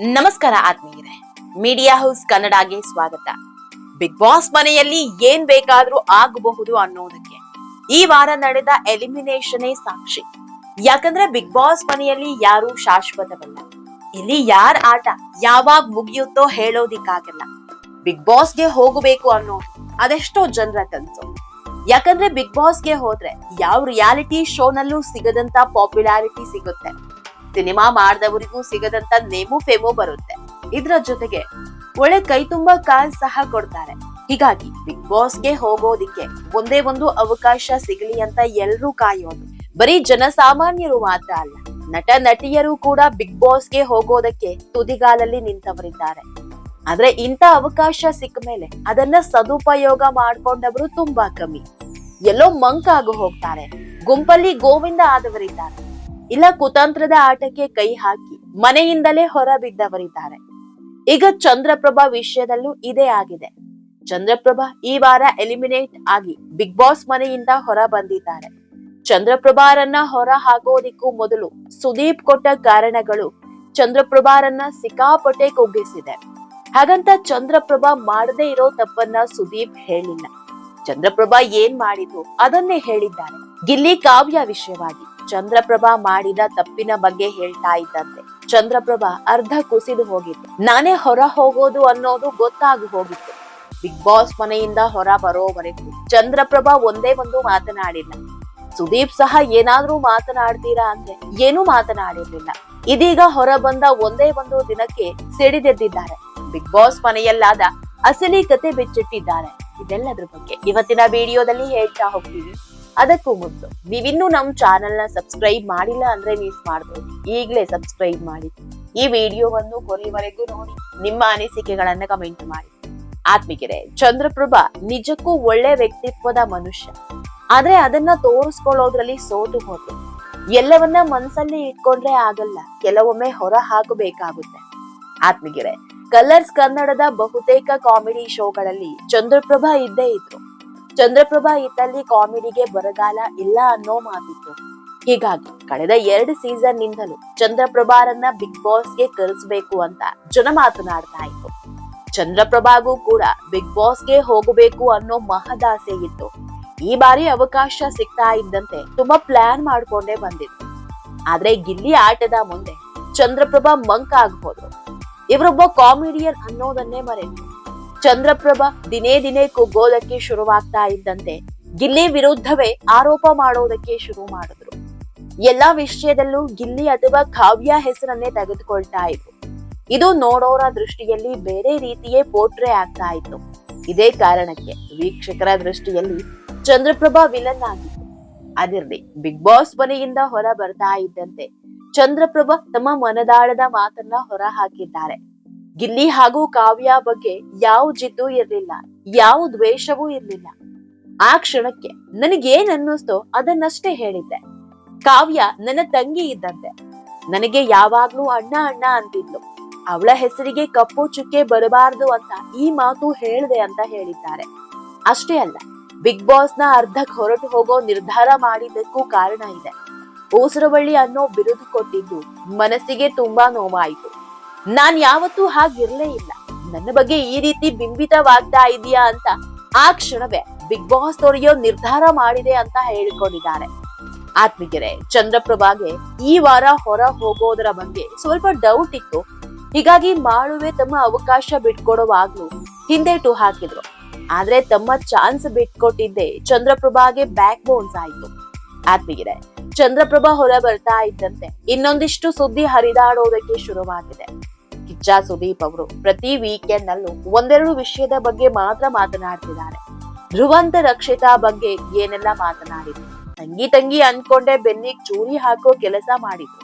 ನಮಸ್ಕಾರ ಆತ್ಮೀಯರೇ. Media house ಕನ್ನಡಗೆ ಸ್ವಾಗತ. ಬಿಗ್ ಬಾಸ್ ಮನೆಯಲ್ಲಿ ಏನ್ ಬೇಕಾದ್ರೂ ಆಗಬಹುದು ಅನ್ನೋದಕ್ಕೆ. ಈ ವಾರ ನಡೆದ ಎಲಿಮಿನೇಷನ್ ಸಾಕ್ಷಿ. ಯಾಕಂದ್ರೆ ಬಿಗ್ ಬಾಸ್ ಮನೆಯಲ್ಲಿ ಯಾರು ಶಾಶ್ವತವಲ್ಲ. ಇಲ್ಲಿ ಯಾರ ಆಟ ಯಾವಾಗ ಮುಗಿಯುತ್ತೋ ಹೇಳೋದಿಕ್ಕಾಗಲ್ಲ. ಬಿಗ್ ಬಾಸ್ಗೆ ಹೋಗಬೇಕು ಅನ್ನೋ ಅದೆಷ್ಟೋ ಜನರ ಕನ್ಸು ಯಾಕಂದ್ರೆ ಬಿಗ್ ಬಾಸ್ಗೆ ಹೋದ್ರೆ ಯಾವ ರಿಯಾಲಿಟಿ ಶೋನಲ್ಲೂ ಸಿಗದಂತ ಪಾಪ್ಯುಲಾರಿಟಿ ಸಿಗುತ್ತೆ. ಸಿನಿಮಾ ಮಾಡಿದವರಿಗೂ ಸಿಗದಂತ ನೇಮು ಫೇಮು ಬರುತ್ತೆ. ಇದ್ರ ಜೊತೆಗೆ ಒಳ್ಳೆ ಕೈ ತುಂಬಾ ಕಾಲ್ ಸಹ ಕೊಡ್ತಾರೆ. ಹೀಗಾಗಿ ಬಿಗ್ ಬಾಸ್ಗೆ ಹೋಗೋದಿಕ್ಕೆ ಒಂದೇ ಒಂದು ಅವಕಾಶ ಸಿಗಲಿ ಅಂತ ಎಲ್ರೂ ಕಾಯೋದು. ಬರೀ ಜನಸಾಮಾನ್ಯರು ಮಾತ್ರ ಅಲ್ಲ, ನಟ, ನಟಿಯರು ಕೂಡ ಬಿಗ್ ಬಾಸ್ಗೆ ಹೋಗೋದಕ್ಕೆ ತುದಿಗಾಲಲ್ಲಿ ನಿಂತವರಿದ್ದಾರೆ. ಆದ್ರೆ ಇಂಥ ಅವಕಾಶ ಸಿಕ್ಕ ಮೇಲೆ ಅದನ್ನ ಸದುಪಯೋಗ ಮಾಡ್ಕೊಂಡವರು ತುಂಬಾ ಕಮ್ಮಿ. ಎಲ್ಲೋ ಮಂಕ್ ಆಗು ಹೋಗ್ತಾರೆ. ಗುಂಪಲ್ಲಿ ಗೋವಿಂದ ಆದವರಿದ್ದಾರೆ. ಇಲ್ಲ ಕುತಂತ್ರದ ಆಟಕ್ಕೆ ಕೈ ಹಾಕಿ ಮನೆಯಿಂದಲೇ ಹೊರ ಬಿದ್ದವರಿದ್ದಾರೆ. ಈಗ ಚಂದ್ರಪ್ರಭಾ ವಿಷಯದಲ್ಲೂ ಇದೇ ಆಗಿದೆ. ಚಂದ್ರಪ್ರಭಾ ಈ ವಾರ ಎಲಿಮಿನೇಟ್ ಆಗಿ ಬಿಗ್ ಬಾಸ್ ಮನೆಯಿಂದ ಹೊರ ಬಂದಿದ್ದಾರೆ. ಚಂದ್ರಪ್ರಭಾರನ್ನ ಹೊರ ಹಾಕೋದಿಕ್ಕೂ ಮೊದಲು ಸುದೀಪ್ ಕೊಟ್ಟ ಕಾರಣಗಳು ಚಂದ್ರಪ್ರಭಾರನ್ನ ಸಿಕ್ಕಾಪಟ್ಟೆ ಕುಗ್ಗಿಸಿದೆ. ಹಾಗಂತ ಚಂದ್ರಪ್ರಭಾ ಮಾಡದೇ ಇರೋ ತಪ್ಪನ್ನ ಸುದೀಪ್ ಹೇಳಿಲ್ಲ. ಚಂದ್ರಪ್ರಭಾ ಏನ್ ಮಾಡಿದ್ರು ಅದನ್ನೇ ಹೇಳಿದ್ದಾರೆ. ಗಿಲ್ಲಿ ಕಾವ್ಯ ವಿಷಯವಾಗಿ. ಚಂದ್ರಪ್ರಭಾ ಮಾಡಿದ ತಪ್ಪಿನ ಬಗ್ಗೆ ಹೇಳ್ತಾ ಇದ್ದಂತೆ. ಚಂದ್ರಪ್ರಭಾ ಅರ್ಧ ಕುಸಿದು ಹೋಗಿತ್ತು. ನಾನೇ ಹೊರ ಹೋಗೋದು ಅನ್ನೋದು ಗೊತ್ತಾಗಿ ಹೋಗಿತ್ತು. ಬಿಗ್ ಬಾಸ್ ಮನೆಯಿಂದ ಹೊರ ಬರೋವರೆಗೂ ಚಂದ್ರಪ್ರಭಾ ಒಂದೇ ಒಂದು ಮಾತನಾಡಿಲ್ಲ. ಸುದೀಪ್ ಸಹ ಏನಾದ್ರೂ ಮಾತನಾಡ್ತೀರಾ ಅಂದ್ರೆ ಏನು ಮಾತನಾಡಿರ್ಲಿಲ್ಲ. ಇದೀಗ ಹೊರ ಬಂದ ಒಂದೇ ಒಂದು ದಿನಕ್ಕೆ ಸಿಡಿದೆದ್ದಿದ್ದಾರೆ. ಬಿಗ್ ಬಾಸ್ ಮನೆಯಲ್ಲಾದ ಅಸಲಿ ಕತೆ ಬಿಚ್ಚಿಟ್ಟಿದ್ದಾರೆ. ಇದೆಲ್ಲದ್ರ ಬಗ್ಗೆ ಇವತ್ತಿನ ವಿಡಿಯೋದಲ್ಲಿ ಹೇಳ್ತಾ ಹೋಗ್ತೀವಿ. ಅದಕ್ಕೂ ಮೊದಲು ನೀವಿನ್ನೂ ನಮ್ಮ ಚಾನೆಲ್ನ ಸಬ್ಸ್ಕ್ರೈಬ್ ಮಾಡಿಲ್ಲ ಅಂದ್ರೆ ಮಿಸ್ ಮಾಡ್ಬೋದು. ಈಗಲೇ ಸಬ್ಸ್ಕ್ರೈಬ್ ಮಾಡಿ. ಈ ವಿಡಿಯೋವನ್ನು ಕೊನೆವರೆಗೂ ನೋಡಿ. ನಿಮ್ಮ ಅನಿಸಿಕೆಗಳನ್ನ ಕಮೆಂಟ್ ಮಾಡಿ. ಆತ್ಮಿಕೆರೆ, ಚಂದ್ರಪ್ರಭಾ ನಿಜಕ್ಕೂ ಒಳ್ಳೆ ವ್ಯಕ್ತಿತ್ವದ ಮನುಷ್ಯ. ಆದ್ರೆ ಅದನ್ನ ತೋರಿಸ್ಕೊಳ್ಳೋದ್ರಲ್ಲಿ ಸೋತು ಹೋದ್ರು ಎಲ್ಲವನ್ನ ಮನಸ್ಸಲ್ಲಿ ಇಟ್ಕೊಂಡ್ರೆ ಆಗಲ್ಲ. ಕೆಲವೊಮ್ಮೆ ಹೊರ ಹಾಕಬೇಕಾಗುತ್ತೆ. ಆತ್ಮಿಗೆರೆ ಕಲರ್ಸ್ ಕನ್ನಡದ ಬಹುತೇಕ ಕಾಮಿಡಿ ಶೋಗಳಲ್ಲಿ ಚಂದ್ರಪ್ರಭಾ ಇದ್ದೇ ಇದ್ರು. ಚಂದ್ರಪ್ರಭಾ ಇದ್ದಲ್ಲಿ ಕಾಮಿಡಿಗೆ ಬರಗಾಲ ಇಲ್ಲ ಅನ್ನೋ ಮಾತಿತ್ತು. ಹೀಗಾಗಿ ಕಳೆದ ಎರಡು ಸೀಸನ್ ನಿಂದಲೂ ಚಂದ್ರಪ್ರಭಾರನ್ನ ಬಿಗ್ ಬಾಸ್ಗೆ ಕರೆಸಬೇಕು ಅಂತ ಜನ ಮಾತನಾಡ್ತಾ ಇತ್ತು. ಚಂದ್ರಪ್ರಭಾಗೂ ಕೂಡ ಬಿಗ್ ಬಾಸ್ಗೆ ಹೋಗಬೇಕು ಅನ್ನೋ ಮಹದಾಸೆ ಇತ್ತು. ಈ ಬಾರಿ ಅವಕಾಶ ಸಿಗ್ತಾ ಇದ್ದಂತೆ ತುಂಬಾ ಪ್ಲಾನ್ ಮಾಡ್ಕೊಂಡೇ ಬಂದಿತ್ತು ಆದ್ರೆ ಗಿಲ್ಲಿ ಆಟದ ಮುಂದೆ ಚಂದ್ರಪ್ರಭಾ ಮಂಕ್ ಆಗ್ಬೋದು ಇವರೊಬ್ಬ ಕಾಮಿಡಿಯನ್ ಅನ್ನೋದನ್ನೇ ಮರೆತು ಚಂದ್ರಪ್ರಭಾ ದಿನೇ ದಿನೇ ಕುಗ್ಗೋದಕ್ಕೆ ಶುರುವಾಗ್ತಾ ಇದ್ದಂತೆ ಗಿಲ್ಲಿ ವಿರುದ್ಧವೇ ಆರೋಪ ಮಾಡೋದಕ್ಕೆ ಶುರು ಮಾಡಿದ್ರು. ಎಲ್ಲಾ ವಿಷಯದಲ್ಲೂ ಗಿಲ್ಲಿ ಅಥವಾ ಕಾವ್ಯ ಹೆಸರನ್ನೇ ತೆಗೆದುಕೊಳ್ತಾ ಇದ್ರು. ಇದು ನೋಡೋರ ದೃಷ್ಟಿಯಲ್ಲಿ ಬೇರೆ ರೀತಿಯೇ ಪೋಟ್ರೆ ಆಗ್ತಾ ಇತ್ತು. ಇದೇ ಕಾರಣಕ್ಕೆ ವೀಕ್ಷಕರ ದೃಷ್ಟಿಯಲ್ಲಿ ಚಂದ್ರಪ್ರಭಾ ವಿಲನ್ ಆಗಿತ್ತು. ಅದಿರ್ಲಿ ಬಿಗ್ ಬಾಸ್ ಮನೆಯಿಂದ ಹೊರ ಬರ್ತಾ ಇದ್ದಂತೆ ಚಂದ್ರಪ್ರಭಾ ತಮ್ಮ ಮನದಾಳದ ಮಾತನ್ನ ಹೊರ ಹಾಕಿದ್ದಾರೆ. ಗಿಲ್ಲಿ ಹಾಗೂ ಕಾವ್ಯ ಬಗ್ಗೆ ಯಾವ ಜಿದ್ದು ಇರ್ಲಿಲ್ಲ, ಯಾವ ದ್ವೇಷವೂ ಇರ್ಲಿಲ್ಲ. ಆ ಕ್ಷಣಕ್ಕೆ ನನಗೇನ್ ಅನ್ನಿಸ್ತೋ ಅದನ್ನಷ್ಟೇ ಹೇಳಿದ್ದೆ. ಕಾವ್ಯ ನನ್ನ ತಂಗಿ ಇದ್ದಂತೆ. ನನಗೆ ಯಾವಾಗ್ಲೂ ಅಣ್ಣ ಅಣ್ಣ ಅಂತಿದ್ಲು. ಅವಳ ಹೆಸರಿಗೆ ಕಪ್ಪು ಚುಕ್ಕೆ ಬರಬಾರದು ಅಂತ ಈ ಮಾತು ಹೇಳಿದೆ ಅಂತ ಹೇಳಿದ್ದಾರೆ. ಅಷ್ಟೇ ಅಲ್ಲ, ಬಿಗ್ ಬಾಸ್ನ ಅರ್ಧಕ್ ಹೊರಟು ಹೋಗೋ ನಿರ್ಧಾರ ಮಾಡಿದ್ದಕ್ಕೂ ಕಾರಣ ಇದೆ. ಓಸರವಳ್ಳಿ ಅನ್ನೋ ಬಿರುದು ಕೊಟ್ಟಿದ್ದು ಮನಸ್ಸಿಗೆ ತುಂಬಾ ನೋವಾಯಿತು. ನಾನ್ ಯಾವತ್ತೂ ಹಾಗಿರ್ಲೇ ಇಲ್ಲ. ನನ್ನ ಬಗ್ಗೆ ಈ ರೀತಿ ಬಿಂಬಿತವಾಗ್ತಾ ಇದೆಯಾ ಅಂತ ಆ ಕ್ಷಣವೇ ಬಿಗ್ ಬಾಸ್ ತೊರೆಯೋ ನಿರ್ಧಾರ ಮಾಡಿದೆ ಅಂತ ಹೇಳಿಕೊಂಡಿದ್ದಾರೆ. ಆತ್ಮಿಗೆರೆ ಚಂದ್ರಪ್ರಭಾಗೆ ಈ ವಾರ ಹೊರ ಹೋಗೋದರ ಬಗ್ಗೆ ಸ್ವಲ್ಪ ಡೌಟ್ ಇತ್ತು. ಹೀಗಾಗಿ ಮಾಡುವೆ ತಮ್ಮ ಅವಕಾಶ ಬಿಟ್ಕೊಡುವಾಗ್ಲೂ ಹಿಂದೇಟು ಹಾಕಿದ್ರು. ಆದ್ರೆ ತಮ್ಮ ಚಾನ್ಸ್ ಬಿಟ್ಕೊಟ್ಟಿದ್ದೆ ಚಂದ್ರಪ್ರಭಾಗೆ ಬ್ಯಾಕ್ ಬೋನ್ಸ್ ಆಯ್ತು ಆತ್ಮಿಗೆರೆ ಚಂದ್ರಪ್ರಭಾ ಹೊರ ಬರ್ತಾ ಇದ್ದಂತೆ ಇನ್ನೊಂದಿಷ್ಟು ಸುದ್ದಿ ಹರಿದಾಡೋದಕ್ಕೆ ಶುರುವಾಗಿದೆ. ಕಿಚ್ಚ ಸುದೀಪ್ ಅವರು ಪ್ರತಿ ವೀಕೆಂಡ್ ನಲ್ಲೂ ಒಂದೆರಡು ವಿಷಯದ ಬಗ್ಗೆ ಮಾತ್ರ ಮಾತನಾಡ್ತಿದ್ದಾರೆ. ಧ್ರುವಂತ ರಕ್ಷಿತಾ ಬಗ್ಗೆ ಏನೆಲ್ಲ ಮಾತನಾಡಿದ್ರು? ತಂಗಿ ತಂಗಿ ಅನ್ಕೊಂಡೆ ಬೆನ್ನಿಗ್ ಚೂರಿ ಹಾಕೋ ಕೆಲಸ ಮಾಡಿದ್ರು.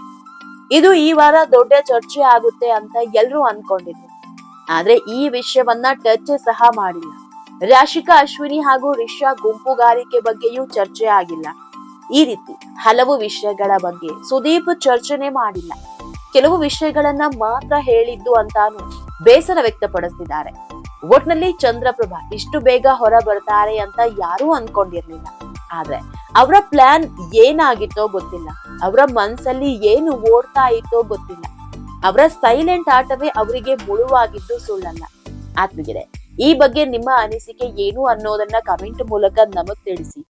ಇದು ಈ ವಾರ ದೊಡ್ಡ ಚರ್ಚೆ ಆಗುತ್ತೆ ಅಂತ ಎಲ್ರೂ ಅನ್ಕೊಂಡಿದ್ರು. ಆದ್ರೆ ಈ ವಿಷಯವನ್ನ ಟಚ್ ಸಹ ಮಾಡಿಲ್ಲ. ರಾಶಿಕಾ ಅಶ್ವಿನಿ ಹಾಗೂ ರಿಷಾ ಗುಂಪುಗಾರಿಕೆ ಬಗ್ಗೆಯೂ ಚರ್ಚೆ ಆಗಿಲ್ಲ. ಈ ರೀತಿ ಹಲವು ವಿಷಯಗಳ ಬಗ್ಗೆ ಸುದೀಪ್ ಚರ್ಚೆನೆ ಮಾಡಿಲ್ಲ. ಕೆಲವು ವಿಷಯಗಳನ್ನ ಮಾತ್ರ ಹೇಳಿದ್ದು ಅಂತಾನು ಬೇಸರ ವ್ಯಕ್ತಪಡಿಸಿದ್ದಾರೆ ಒಟ್ನಲ್ಲಿ ಚಂದ್ರಪ್ರಭಾ ಇಷ್ಟು ಬೇಗ ಹೊರ ಬರ್ತಾರೆ ಅಂತ ಯಾರೂ ಅನ್ಕೊಂಡಿರ್ಲಿಲ್ಲ. ಆದ್ರೆ ಅವರ ಪ್ಲಾನ್ ಏನಾಗಿತ್ತೋ ಗೊತ್ತಿಲ್ಲ. ಅವರ ಮನ್ಸಲ್ಲಿ ಏನು ಓಡ್ತಾ ಇತ್ತೋ ಗೊತ್ತಿಲ್ಲ. ಅವರ ಸೈಲೆಂಟ್ ಆಟವೇ ಅವರಿಗೆ ಮುಳುವಾಗಿದ್ದು ಸುಳ್ಳಲ್ಲ. ಆತ್ಮಗಿದೆ ಈ ಬಗ್ಗೆ ನಿಮ್ಮ ಅನಿಸಿಕೆ ಏನು ಅನ್ನೋದನ್ನ ಕಮೆಂಟ್ ಮೂಲಕ ನಮಗ್ ತಿಳಿಸಿ.